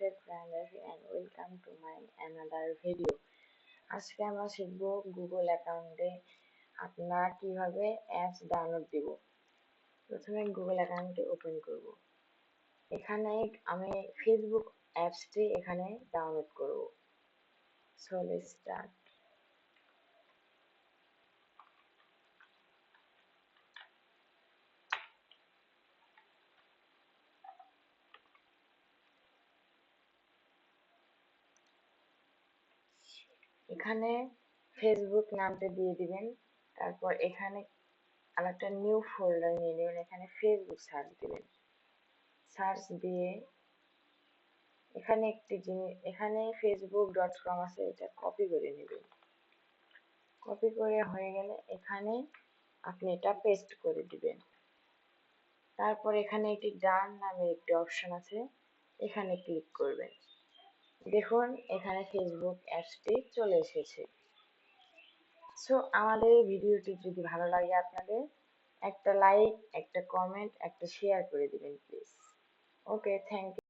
Sunset primary and welcome to my another video আজকে আমরা শিখব গুগল অ্যাকাউন্টে আপনার কীভাবে অ্যাপস ডাউনলোড দিব। প্রথমে গুগল অ্যাকাউন্টটি ওপেন করব। এখানে আমি ফেসবুক অ্যাপসটি এখানে ডাউনলোড করব। সো লেটস স্টার্ট এখানে ফেসবুক নামটা দিয়ে দিবেন, তারপর এখানে আরেকটা নিউ ফোল্ডার নিয়ে নেবেন, এখানে ফেসবুক সার্চ দিবেন। সার্চ দিয়ে এখানে একটি জিনিস, এখানে ফেসবুক ডট কম আছে, এটা কপি করে নেবেন। কপি করে হয়ে গেলে এখানে আপনি এটা পেস্ট করে দিবেন। তারপর এখানে একটি ডান নামে একটি অপশন আছে, এখানে ক্লিক করবেন। দেখুন, এখানে ফেসবুক অ্যাপসটি চলে এসেছে। সো আমাদের ভিডিওটি যদি ভালো লাগে আপনাদের, একটা লাইক একটা কমেন্ট একটা শেয়ার করে দিবেন প্লিজ ওকে থ্যাংক ইউ